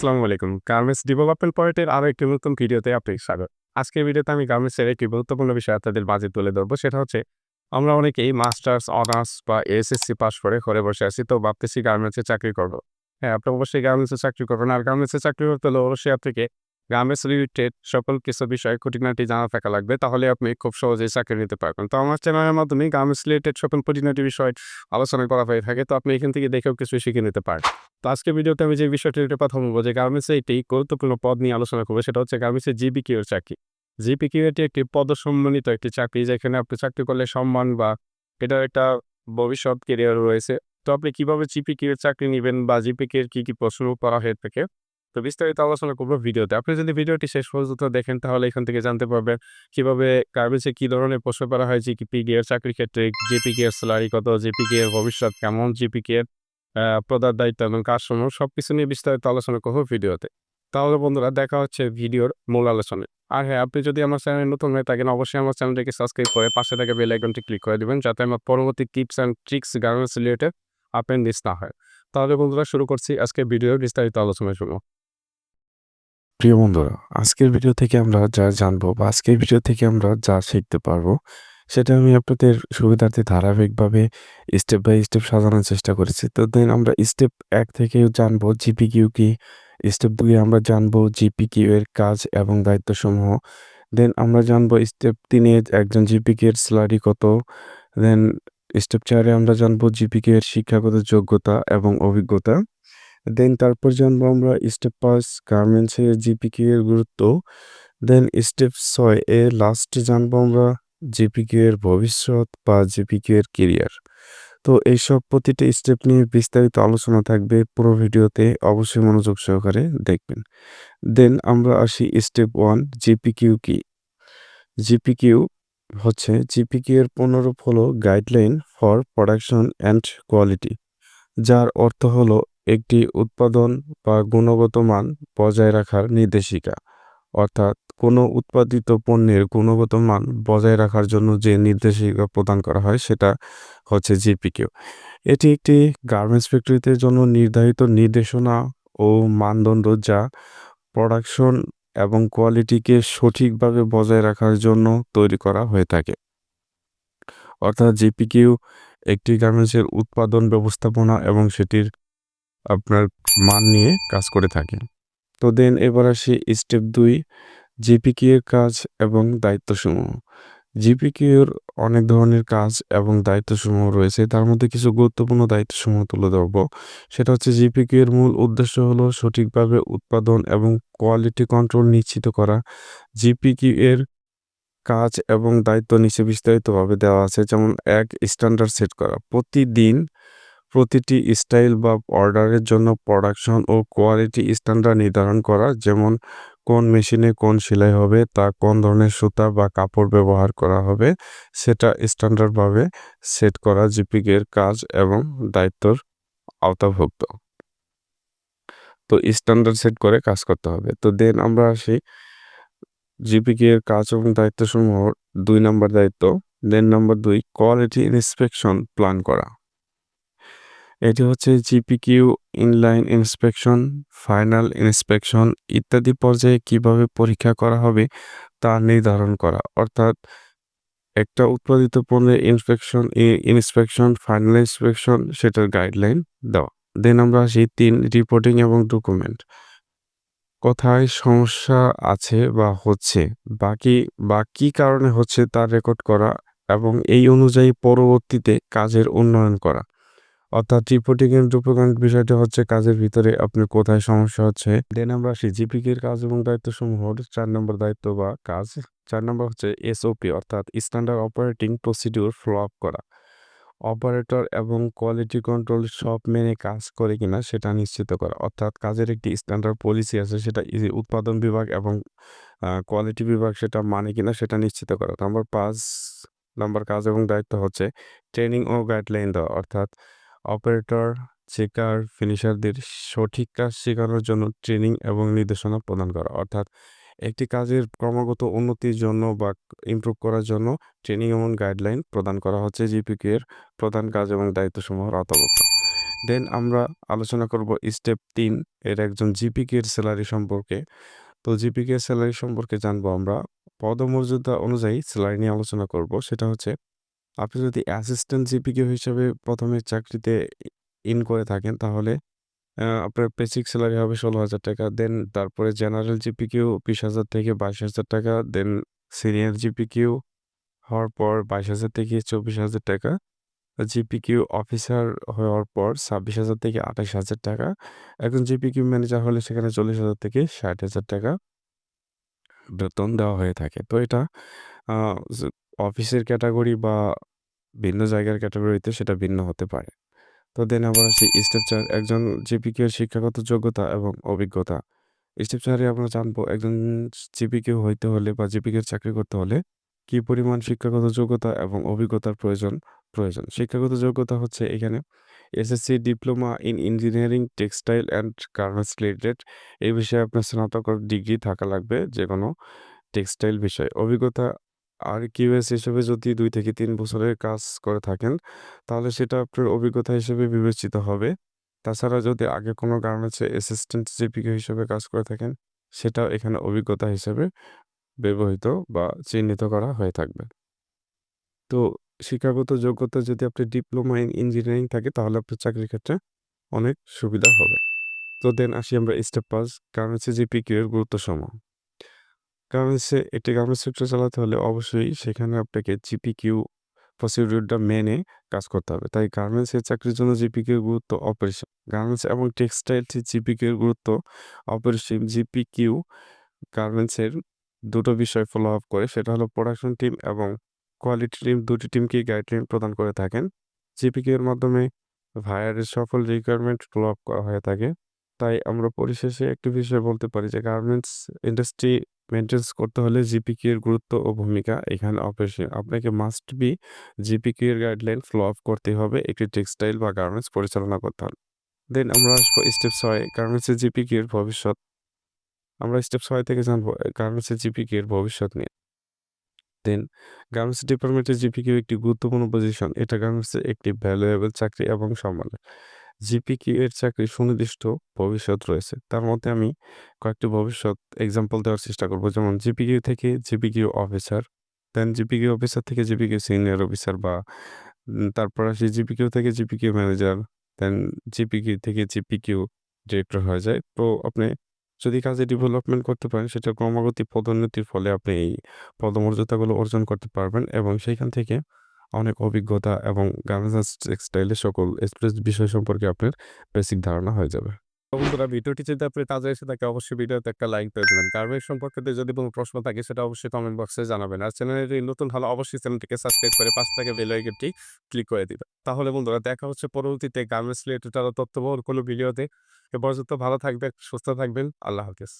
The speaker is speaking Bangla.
আসসালামু আলাইকুম। গার্মেন্টস ডেভেলপমেন্ট পয়েন্টের আরও একটি নতুন ভিডিওতে আপনাকে স্বাগত। আজকের ভিডিওতে আমি গার্মেন্টসের একটি গুরুত্বপূর্ণ বিষয় আপনাদের মাঝে তুলে ধরবো। সেটা হচ্ছে আমরা অনেকেই মাস্টার্স, অনার্স বা এসএসসি পাস করে ঘরে বসে আছি। তো ভাবতেছি গার্মেন্টসে চাকরি করব হ্যাঁ, আপনি অবশ্যই গার্মেন্টসে চাকরি করবেন। আর গার্মেন্টসে চাকরি করতে হলে অবশ্যই আপনাকে গার্মেন্টস রিলেটেড সকল কিছু বিষয়ে খুঁটিনাটি জানা থাকা লাগবে। তাহলে আপনি খুব সহজেই চাকরি নিতে পারবেন। তো আমার চ্যানেলের মাধ্যমে গ্রামের রিলেটেড সকল খুঁটিনাটি বিষয় আলোচনা করা হয়ে থাকে। তো আপনি এখান থেকে দেখেও কিছু শিখে নিতে পারেন। তো আজকের ভিডিওতে আমি যে বিষয়টির উপরে কথা বলব যে গার্মেন্টসে একটি গুরুত্বপূর্ণ পদ নিয়ে আলোচনা করব সেটা হচ্ছে গার্মেন্টসের জিপিকিউ এর চাকরি। জিপিকিউ এটি একটি পদসম্মানিত একটি চাকরি যেখানে আপনি চাকরি করলে সম্মান বা এটার একটা ভবিষ্যৎ কেরিয়ার রয়েছে। তো আপনি কীভাবে জিপিকিউ এর চাকরি নেবেন বা জিপিকিউ এর কি, কি প্রশ্ন করা হয়ে থাকে তো বিস্তারিত আলোচনা করব ভিডিওতে। আপনি যদি ভিডিওটি শেষ পর্যন্ত দেখেন তাহলে এখান থেকে জানতে পারবেন কীভাবে গার্মেন্টসে কি ধরনের প্রশ্ন করা হয় জিপিকিউ এর চাকরির ক্ষেত্রে, জিপিকিউ এর স্যালারি কত, জিপিকিউ এর ভবিষ্যৎ কেমন, এর আ প্রধান দায়িত্ব এবং কাজসমূহ সবকিছু নিয়ে বিস্তারিত আলোচনা করব ভিডিওতে। তাহলে বন্ধুরা দেখা হচ্ছে ভিডিওর মূল আলোচনায়। আর হ্যাঁ, আপনি যদি আমার চ্যানেলে নতুন হয়ে থাকেন অবশ্যই আমার চ্যানেলটিকে সাবস্ক্রাইব করে পাশে থাকা বেল আইকনটি ক্লিক করে দিবেন যাতে আমার পরবর্তী tips and tricks garments related আপনার মিস না হয়। তাহলে বন্ধুরা শুরু করছি আজকে ভিডিওর বিস্তারিত আলোচনা শুরু। প্রিয় বন্ধুরা, আজকের ভিডিও থেকে আমরা যা জানব বা আজকের ভিডিও থেকে আমরা যা শিখতে পারব সেটা আমি আপনাদের সুবিধার্থে ধারাবাহিকভাবে স্টেপ বাই স্টেপ সাজানোর চেষ্টা করেছি। তো দেন আমরা স্টেপ এক থেকে জানব জিপি কিউ কি, স্টেপ ২ এ আমরা জানব জিপিকিউ এর কাজ এবং দায়িত্বসমূহ। দেন আমরা জানব স্টেপ ৩ এ একজন জিপিকিউ এর স্যালারি কত। দেন স্টেপ ৪ এ আমরা জানব জিপিকিউ এর শিক্ষাগত যোগ্যতা এবং অভিজ্ঞতা। দেন তারপর জানব আমরা স্টেপ ৫ গার্মেন্টসে জিপিকিউ এর গুরুত্ব। দেন স্টেপ ছয় এ লাস্টে জানব আমরা জিপিকিউ এর ভবিষ্যৎ বা জিপিকিউ এর কেরিয়ার। তো এইসব প্রতিটা স্টেপ নিয়ে বিস্তারিত আলোচনা থাকবে পুরো ভিডিওতে, অবশ্যই মনোযোগ সহকারে দেখবেন। দেন আমরা আসি স্টেপ ১ জিপিকিউ কি? জিপিকিউ হচ্ছে জিপিকিউ এর পুনরূপ হলো guideline for production and quality. যার অর্থ হলো একটি উৎপাদন বা গুণগত মান বজায় রাখার নির্দেশিকা। অর্থাৎ কোনো উৎপাদিত পণ্যের গুণগত মান বজায় রাখার জন্য যে নির্দেশিকা প্রদান করা হয় সেটা হচ্ছে জিপিকিউ। এটি একটি গার্মেন্টস ফ্যাক্টরিতে জন্য নির্ধারিত নির্দেশনা ও মানদণ্ড যা প্রোডাকশন এবং কোয়ালিটিকে সঠিকভাবে বজায় রাখার জন্য তৈরি করা হয়ে থাকে। অর্থাৎ জিপিকিউ একটি গার্মেন্টসের উৎপাদন ব্যবস্থাপনা এবং সেটির আপনার মান নিয়ে কাজ করে থাকে। তো দেন এবার আসি স্টেপ দুই জিপিকিউ এর কাজ এবং দায়িত্বসমূহ। জিপিকিউ এর অনেক ধরনের কাজ এবং দায়িত্বসমূহ রয়েছে। তার মধ্যে কিছু গুরুত্বপূর্ণ দায়িত্বসমূহ তুলে ধরবো। সেটা হচ্ছে জিপিকিউ এর মূল উদ্দেশ্য হলো সঠিকভাবে উৎপাদন এবং কোয়ালিটি কন্ট্রোল নিশ্চিত করা। জিপিকিউ এর কাজ এবং দায়িত্ব নিচে বিস্তারিতভাবে দেওয়া আছে। যেমন, এক স্ট্যান্ডার্ড সেট করা। প্রতিদিন প্রতিটি স্টাইল বা অর্ডারের জন্য প্রোডাকশন ও কোয়ালিটি স্ট্যান্ডার্ড নির্ধারণ করা। যেমন কোন মেশিনে কোন সেলাই হবে, তা কোন ধরনের সুতা বা কাপড় ব্যবহার করা হবে সেটা স্ট্যান্ডার্ডভাবে সেট করা জিপিকিউ এর কাজ এবং দায়িত্বর আওতাভুক্ত। তো স্ট্যান্ডার্ড সেট করে কাজ করতে হবে। তো দেন আমরা আসি জিপিকিউ এর কাজ এবং দায়িত্বসমূহ দুই নম্বর দায়িত্ব। দেন নাম্বার দুই কোয়ালিটি ইন্সপেকশন প্ল্যান করা। এটি হচ্ছে GPQ inline inspection, final inspection ইত্যাদি পর্যায়ে কীভাবে পরীক্ষা করা হবে তা নির্ধারণ করা। অর্থাৎ একটা উৎপাদিত পণ্যের ইন্সপেকশন ইন্সপেকশন, ফাইনাল ইন্সপেকশন সেটার গাইডলাইন দেওয়া। দেন আমরা আসি তিন রিপোর্টিং এবং ডকুমেন্ট। কোথায় সমস্যা আছে বা হচ্ছে বাকি বা কী কারণে হচ্ছে তা রেকর্ড করা এবং এই অনুযায়ী পরবর্তীতে কাজের উন্নয়ন করা। অর্থাৎ রিপোর্টিং এন্ড ডকুমেন্ট বিষয়টা হচ্ছে কাজের ভিতরে আপনার কোথায় সমস্যা হচ্ছে। দেন আমরা আসি জিপিকিউ এর কাজ এবং দায়িত্বসমূহ ৪ নম্বর দায়িত্ব বা কাজ। চার নম্বর হচ্ছে এসওপি অর্থাৎ standard operating procedure follow up করা। অপারেটর এবং কোয়ালিটি কন্ট্রোল সব মেনে কাজ করে কিনা সেটা নিশ্চিত করা। অর্থাৎ কাজের একটি স্ট্যান্ডার্ড পলিসি আছে, সেটা উৎপাদন বিভাগ এবং কোয়ালিটি বিভাগ সেটা মানে কিনা সেটা নিশ্চিত করা। নাম্বার পাঁচ নাম্বার কাজ এবং দায়িত্ব হচ্ছে ট্রেনিং ও গাইডলাইন দেওয়া। অর্থাৎ অপারেটর, চেকার, ফিনিশারদের সঠিক কাজ শেখানোর জন্য ট্রেনিং এবং নির্দেশনা প্রদান করা। অর্থাৎ একটি কাজের ক্রমাগত উন্নতির জন্য বা ইমপ্রুভ করার জন্য ট্রেনিং এবং গাইডলাইন প্রদান করা হচ্ছে জিপিকে এর প্রধান কাজ এবং দায়িত্বসমূহের আওতাভুক্ত। দেন আমরা আলোচনা করব স্টেপ তিন এর একজন জিপিকে এর স্যালারি সম্পর্কে তো জিপিকে স্যালারি সম্পর্কে জানব আমরা পদমর্যাদা অনুযায়ী স্যালারি নিয়ে আলোচনা করব সেটা হচ্ছে আপনি যদি অ্যাসিস্ট্যান্ট জিপিকে হিসেবে প্রথমে চাকরিতে ইন করে থাকেন, তাহলে আপনার বেসিক স্যালারি হবে ষোলো হাজার টাকা দেন তারপরে জেনারেল জিপিকিউ হাজার থেকে বাইশ হাজার টাকা দেন সিনিয়র জিপিকিউ হওয়ার পর বাইশ হাজার থেকে চব্বিশ হাজার টাকা জিপিকিউ অফিসার হওয়ার পর ছাব্বিশ হাজার থেকে আঠাশ হাজার টাকা, একজন জিপিকিউ ম্যানেজার হলে সেখানে চল্লিশ হাজার থেকে ষাট হাজার টাকা বেতন দেওয়া হয়ে থাকে। তো এটা অফিসের ক্যাটাগরি বা ভিন্ন জায়গার ক্যাটাগরিতে সেটা ভিন্ন হতে পারে। তো দেন আবার আসি স্টেপ চার, একজন জিপিকিউ এর শিক্ষাগত যোগ্যতা এবং অভিজ্ঞতা। স্টেপ চারে আমরা জানব একজন জিপিকিউ হইতে হলে বা জিপিকিউ চাকরি করতে হলে কি পরিমাণ শিক্ষাগত যোগ্যতা এবং অভিজ্ঞতার প্রয়োজন প্রয়োজন। শিক্ষাগত যোগ্যতা হচ্ছে এখানে SSC diploma in engineering textile and garments related এই বিষয়ে আপনার স্নাতক ডিগ্রি থাকা লাগবে যে কোনো টেক্সটাইল বিষয়ে। অভিজ্ঞতা আর কিউএস হিসেবে যদি দুই থেকে তিন বছরের কাজ করে থাকেন, তাহলে সেটা আপনার অভিজ্ঞতা হিসেবে বিবেচিত হবে। তাছাড়া যদি আগে কোনো গার্মেন্টসে অ্যাসিস্ট্যান্ট জিপিকে হিসেবে কাজ করে থাকেন, সেটাও এখানে অভিজ্ঞতা হিসেবে ব্যবহৃত বা চিহ্নিত করা হয়ে থাকবে। তো শিক্ষাগত যোগ্যতা যদি আপনার ডিপ্লোমা ইন ইঞ্জিনিয়ারিং থাকে, তাহলে আপনার চাকরির ক্ষেত্রে অনেক সুবিধা হবে। তো দেন আসি আমরা স্টেপ পাস গার্মেন্টসে জিপিকিউ এর গুরুত্ব সম গার্মেন্টসে একটি গার্মেন্টস সেক্টর চালাতে হলে অবশ্যই সেখানে আপনাকে জিপিকিউ প্রসিডিউরটা মেনে কাজ করতে হবে। তাই গার্মেন্টসের চাকরির জন্য জিপিকিউ এর গুরুত্ব অপরিসীম। গার্মেন্টস এবং টেক্সটাইল জিপিকিউ এর গুরুত্ব অপরিসীম। জিপিকিউ গার্মেন্টসের দুটো বিষয় ফলো আপ করে, সেটা হলো প্রোডাকশন টিম এবং কোয়ালিটি টিম দুটি টিমকে গাইডলাইন প্রদান করে থাকেন। জিপিকিউ এর মাধ্যমে ভায়ারের সফল রিকোয়ারমেন্ট ফলো আপ করা হয়ে থাকে। তাই আমরা পরিশেষে একটি বিষয় বলতে পারি যে গার্মেন্টস ইন্ডাস্ট্রি মেনটেন্স করতে হলে জিপিকে এর গুরুত্ব ও ভূমিকা এখানে অপরিসীম আপনাকে মাস্ট বি জিপিকিউ এর গাইডলাইন ফলো আপ করতে হবে, একটি টেক্সটাইল বা গার্মেন্টস পরিচালনা করতে হবে। দেন আমরা আসব স্টেপ ছয় গার্মেন্টসের জিপিকিউ এর ভবিষ্যৎ। আমরা স্টেপ ছয় থেকে জানব গার্মেন্টসের জিপিকিউ এর ভবিষ্যৎ নিয়ে। দেন গার্মেন্টস ডিপার্টমেন্টের জিপিকিউ একটি গুরুত্বপূর্ণ পজিশন এটা গার্মেন্টসের একটি ভ্যালুয়েবল চাকরি এবং সম্মান। জিপিকিউ এর চাকরি সুনির্দিষ্ট ভবিষ্যৎ রয়েছে? তার মধ্যে আমি কয়েকটি ভবিষ্যৎ এক্সাম্পল দেওয়ার চেষ্টা করব। যেমন জিপিকিউ থেকে জিপিকিউ অফিসার দেন জিপিকিউ অফিসার থেকে জিপিকিউ সিনিয়র অফিসার বা তারপর আসি জিপিকিউ থেকে জিপিকিউ ম্যানেজার দেন জিপিকিউ থেকে জিপিকিউ ডিরেক্টর হয়ে যায়। তো আপনি যদি কাজে ডেভেলপমেন্ট করতে পারেন, সেটা ক্রমাগতি পদোন্নতির ফলে আপনি এই পদমর্যাদাগুলো অর্জন করতে পারবেন এবং সেইখান থেকে অনেক অভিজ্ঞতা এবং গার্মেন্টস টেক্সটাইলের সকল এক্সপ্রেস বিষয় সম্পর্কে আপনার বেসিক ধারণা হয়ে যাবে। বন্ধুরা ভিডিওটি যদি আপনি কাজে এসে থাকে, অবশ্যই ভিডিওতে একটা লাইক দিয়ে দেবেন। গার্মেন্টস সম্পর্কে যদি কোনো প্রশ্ন থাকে, সেটা অবশ্যই কমেন্ট বক্সে জানাবেন। আর চ্যানেলটি নতুন হলে অবশ্যই চ্যানেলটিকে সাবস্ক্রাইব করে পাশ থেকে বেল আইকনটি ক্লিক করে দিবেন। তাহলে বন্ধুরা, দেখা হচ্ছে পরবর্তীতে গার্মেন্টস রিলেটেড আরও তথ্যবহুল কোনো ভিডিওতে এ পর্যন্ত ভালো থাকবেন, সুস্থ থাকবেন। আল্লাহ হাফিজ।